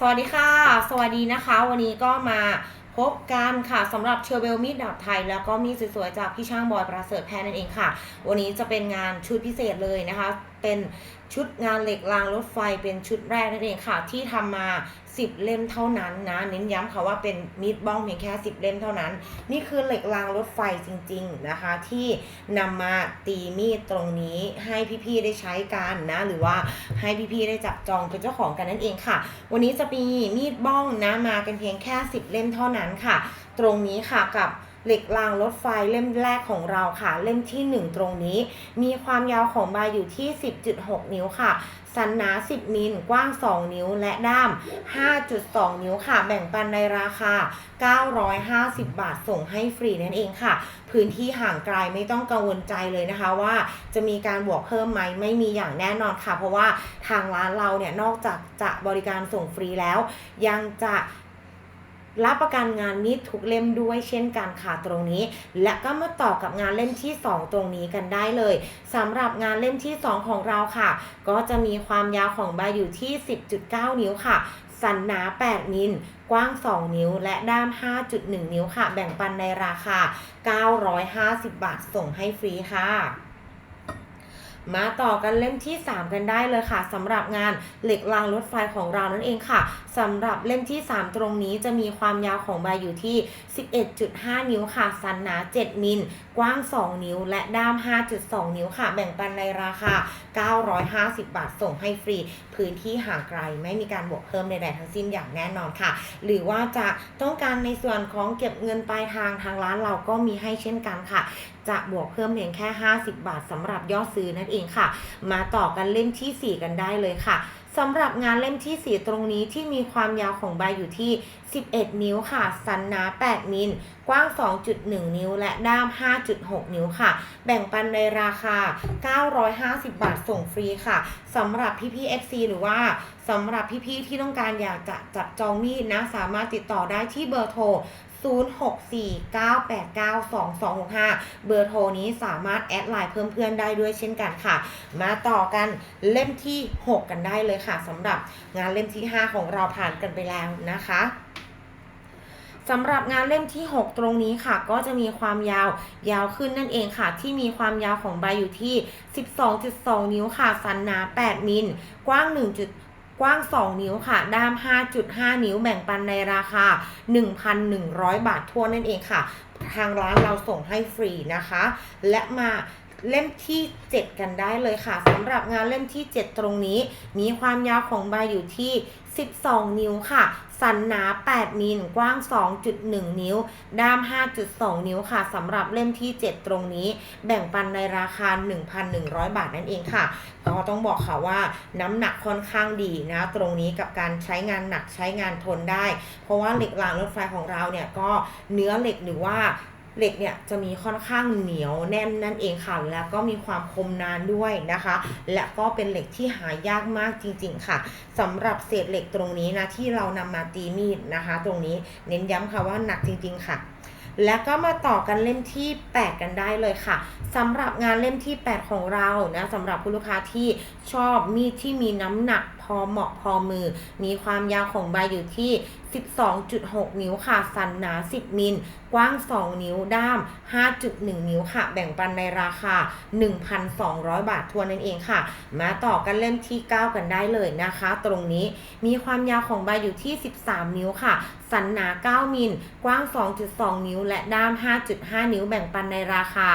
สวัสดีค่ะ สวัสดีนะคะ วันนี้ก็มาพบกันค่ะสำหรับเชอร์เบลมีดดาบไทย แล้วก็มีสวยๆจากพี่ช่างบอยประเสริฐแพนนั่นเองค่ะ วันนี้จะเป็นงานชุดพิเศษเลยนะคะเป็นชุดงานเหล็กรางรถไฟเป็นชุดแรกนั่นเองค่ะ ที่ทำมา 10 เล่มเท่านั้นนะเน้นย้ำค่ะว่าเป็นมีดบ้องเพียงแค่ 10 เล่มเท่านั้น นี่คือเหล็กรางรถไฟจริง ๆนะคะ ที่นำมาตีมีดตรงนี้ให้พี่ๆได้ใช้กันนะหรือว่าให้พี่ๆได้จับจองเป็นเจ้าของกันนั่นเองค่ะ วันนี้จะมีมีดบ้องนะมากันเพียงแค่ 10 เล่มเท่านั้นค่ะ ตรงนี้ค่ะกับ เหล็กรางรถไฟเล่มแรกของเราค่ะ เล่มที่ 1 ตรงนี้ มีความยาวของใบอยู่ที่ 10.6 นิ้วค่ะ สันหนา 10 มิล กว้าง 2 นิ้วและด้าม 5.2 นิ้วค่ะ แบ่งปันในราคา 950 บาทส่งให้ฟรีนั่นเองค่ะ พื้นที่ห่างไกลไม่ต้องกังวลใจเลยนะคะว่าจะมีการบวกเพิ่มไหมไม่มีอย่างแน่นอนค่ะ เพราะว่าทางร้านเราเนี่ยนอกจากจะบริการส่งฟรีแล้ว ยังจะ รับประกันงานมีดทุกเล่มด้วยเช่นกันค่ะตรงนี้ และก็มาต่อกับงานเล่มที่ 2 ตรงนี้กันได้เลยสำหรับงานเล่มที่ 2 ของเราค่ะ ก็จะมีความยาวของใบอยู่ที่ 10.9 นิ้วค่ะ สันหนา 8 มิลกว้าง 2 นิ้ว และด้าม 5.1 นิ้วค่ะ แบ่งปันในราคา 950 บาทส่งให้ฟรีค่ะ มาต่อกันเล่มที่ 3 กันได้เลยค่ะสำหรับงานเหล็กรางรถไฟของเรานั่นเองค่ะสำหรับเล่มที่ 3 ตรงนี้จะมีความยาวของใบอยู่ที่ 11.5 นิ้วค่ะ สันหนา 7 มิล กว้าง 2 นิ้ว และด้าม 5.2 นิ้วค่ะ แบ่งปันในราคา 950 บาท ส่งให้ฟรี พื้นที่ห่างไกล ไม่มีการบวกเพิ่มใดๆทั้งสิ้นอย่างแน่นอนค่ะ หรือว่าจะต้องการในส่วนของเก็บเงินปลายทางทางร้านเราก็มีให้เช่นกันค่ะ จะบวกเพิ่มเพียงแค่ 50 บาทสำหรับยอดซื้อนั่นเองค่ะ มาต่อกันเล่มที่ 4 กันได้เลยค่ะสำหรับงานเล่มที่ 4 ตรงนี้ที่มีความยาวของใบอยู่ที่ 11 นิ้วค่ะ สันหนา 8 มิล กว้าง 2.1 นิ้ว และด้าม 5.6 นิ้วค่ะ แบ่งปันในราคา 950 บาทส่งฟรีค่ะ สำหรับพี่ๆ FC หรือว่าสำหรับพี่ๆที่ต้องการอยากจะจับจองมีดนะ สามารถติดต่อได้ที่เบอร์โทร 0649892265 เบอร์โทรนี้สามารถแอดไลน์เพิ่มเพื่อนได้ด้วยเช่นกันค่ะ มาต่อกันเล่มที่ 6 กันได้เลยค่ะสำหรับงานเล่มที่ 5 ของเราผ่านกันไปแล้วนะคะสำหรับงานเล่มที่ 6 ตรงนี้ค่ะ ก็จะมีความยาวยาวขึ้นนั่นเองค่ะ ที่มีความยาวของใบอยู่ที่ 12.2 นิ้วค่ะ สันหนา 8 มิล กว้าง 1. กว้าง 2 นิ้วค่ะ ด้าม 5.5 นิ้วแบ่งปันในราคา 1,100 บาททั่วนั่นเองค่ะ ทางร้านเราส่งให้ฟรีนะคะ และมา เล่มที่ 7 กันได้เลยค่ะสำหรับงานเล่มที่ 7 ตรงนี้ มีความยาวของใบอยู่ที่ 12 นิ้วค่ะ สันหนา 8 มิลกว้าง 2.1 นิ้ว ด้าม 5.2 นิ้วค่ะสำหรับเล่มที่ 7 ตรงนี้ แบ่งปันในราคา 1,100 บาทนั่นเองค่ะก็ต้องบอกค่ะว่าน้ำหนักค่อนข้างดีนะ ตรงนี้กับการใช้งานหนักใช้งานทนได้ เพราะว่าเหล็กรางรถไฟของเราเนี่ยก็เนื้อเหล็กหรือว่า เหล็กเนี่ยจะมีค่อนข้างเหนียวแน่นนั่นเองค่ะ แล้วก็มีความคมนานด้วยนะคะ และก็เป็นเหล็กที่หายากมากจริงๆค่ะสำหรับเศษเหล็กตรงนี้นะที่เรานำมาตีมีดนะคะ ตรงนี้เน้นย้ำค่ะว่าหนักจริง ๆ ค่ะ แล้วก็มาต่อกันเล่มที่ 8 กันได้เลยค่ะสำหรับงานเล่มที่ 8 ของเรานะสำหรับคุณลูกค้าที่ชอบมีดที่มีน้ำหนัก อเหมาะพอมือ มีความยาวของใบอยู่ที่ 12.6 นิ้วค่ะ สันหนา 10 มิล กว้าง 2 นิ้ว ด้าม 5.1 นิ้วค่ะ แบ่งปันในราคา 1,200 บาททวนนั่นเองค่ะ มาต่อกันเล่มที่ 9 กันได้เลยนะคะ ตรงนี้มีความยาวของใบอยู่ที่ 13 นิ้วค่ะ สันหนา 9 มิล กว้าง 2.2 นิ้ว และด้าม 5.5 นิ้ว แบ่งปันในราคา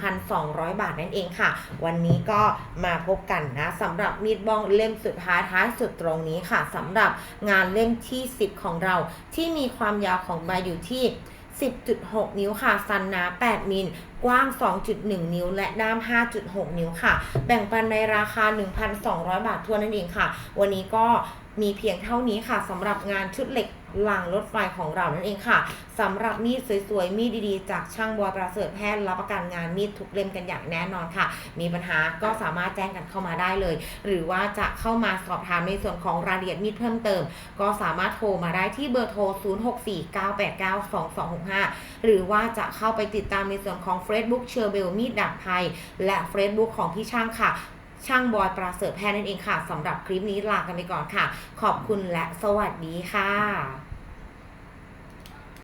1,200 บาทนั่นเองค่ะ วันนี้ก็มาพบกันนะสำหรับมีดบ้องเล่มสุดท้ายท้ายสุดตรงนี้ค่ะสำหรับงานเล่มที่ 10 ของเรา ที่มีความยาวของใบอยู่ที่ 10.6 นิ้วค่ะสันหนา 8 มิลกว้าง 2.1 นิ้ว และด้าม 5.6 นิ้วค่ะ แบ่งปันในราคา 1,200 บาททั่วนั่นเองค่ะ วันนี้ก็มีเพียงเท่านี้ค่ะสำหรับงานชุดเหล็ก รางรถไฟของเรานั่นเองค่ะสำหรับมีดสวยๆ มีดดีๆ จากช่างบัวประเสริฐแพทย์รับประกันงานมีดทุกเล่มกันอย่างแน่นอนค่ะ มีปัญหาก็สามารถแจ้งกันเข้ามาได้เลย หรือว่าจะเข้ามาสอบถามในส่วนของรายละเอียดมีดเพิ่มเติม ก็สามารถโทรมาได้ที่เบอร์โทร 0649892265 หรือว่าจะเข้าไปติดตามในส่วนของ Facebook เชอร์เบลมีดดับไทยและ Facebook ของพี่ช่างค่ะ ช่างบอยปราเสริฐแพทย์นั่นเองค่ะสำหรับคลิปนี้ลากันไปก่อนค่ะ ขอบคุณและสวัสดีค่ะ